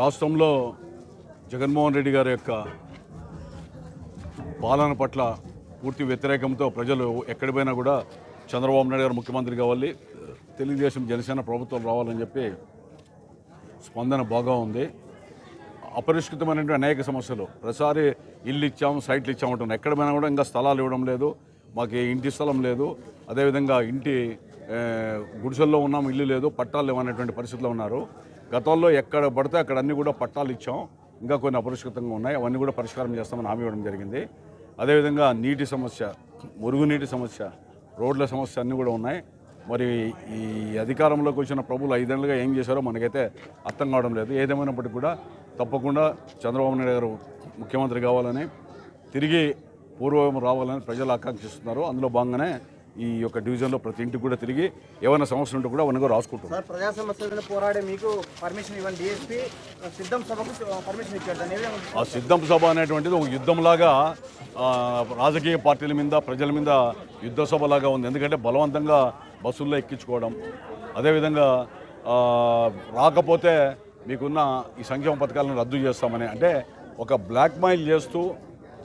రాష్ట్రంలో జగన్మోహన్ రెడ్డి గారి యొక్క పాలన పట్ల పూర్తి వ్యతిరేకంతో ప్రజలు ఎక్కడి పోయినా కూడా చంద్రబాబు నాయుడు గారు ముఖ్యమంత్రి కావాలి. తెలుగుదేశం జనసేన ప్రభుత్వం రావాలని చెప్పి స్పందన బాగా ఉంది. అపరిష్కృతమైనటువంటి అనేక సమస్యలు. ప్రతిసారి ఇల్లు ఇచ్చాము సైట్లు ఇచ్చామంటున్నాం ఎక్కడ పోయినా కూడా ఇంకా స్థలాలు ఇవ్వడం లేదు. మాకు ఇంటి స్థలం లేదు. అదేవిధంగా ఇంటి గుడిసెల్లో ఉన్నాము ఇల్లు లేదు పట్టాలు లేవనేటువంటి పరిస్థితిలో ఉన్నారు. గతంలో ఎక్కడ పడితే అక్కడ అన్నీ కూడా పట్టాలు ఇచ్చాం. ఇంకా కొన్ని అపరిష్కృతంగా ఉన్నాయి. అవన్నీ కూడా పరిష్కారం చేస్తామని హామీ ఇవ్వడం జరిగింది. అదేవిధంగా నీటి సమస్య మురుగునీటి సమస్య రోడ్ల సమస్య అన్నీ కూడా ఉన్నాయి. మరి ఈ అధికారంలోకి వచ్చిన ప్రభులు ఐదేళ్ళుగా ఏం చేశారో మనకైతే అర్థం కావడం లేదు. ఏదేమైనప్పటికీ కూడా తప్పకుండా చంద్రబాబు నాయుడు గారు ముఖ్యమంత్రి కావాలని తిరిగి పూర్వం రావాలని ప్రజలు ఆకాంక్షిస్తున్నారు. అందులో భాగంగానే ఈ యొక్క డివిజన్లో ప్రతి ఇంటికి కూడా తిరిగి ఏమైనా సమస్యలు ఉంటే కూడా అవన్నీ రాసుకుంటున్నారు సార్ ప్రజా సమస్యల మీద పోరాడే మీకు పర్మిషన్ ఇవ్వండి. డిఎస్పీ సిద్ధం సభకు పర్మిషన్ విధంగా ఆ సిద్ధం సభ అనేటువంటిది ఒక యుద్ధంలాగా రాజకీయ పార్టీల మీద ప్రజల మీద యుద్ధ సభలాగా ఉంది. ఎందుకంటే బలవంతంగా బస్సుల్లో ఎక్కించుకోవడం అదేవిధంగా రాకపోతే మీకున్న ఈ సంక్షేమ పథకాలను రద్దు చేస్తామని. అంటే ఒక బ్లాక్మెయిల్ చేస్తూ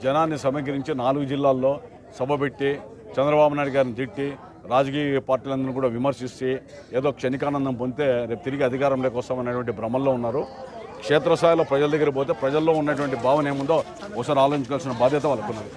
జనాన్ని సమీకరించి నాలుగు జిల్లాల్లో సభ పెట్టి చంద్రబాబు నాయుడు గారిని తిట్టి రాజకీయ పార్టీలందరూ కూడా విమర్శిస్తే ఏదో క్షణికానందం పొందితే రేపు తిరిగి అధికారంలోకి వస్తామనేటువంటి భ్రమంలో ఉన్నారు. క్షేత్రస్థాయిలో ప్రజల దగ్గర పోతే ప్రజల్లో ఉన్నటువంటి భావన ఏముందో ఒకసారి ఆలోచించాల్సిన బాధ్యత వాళ్ళకున్నది.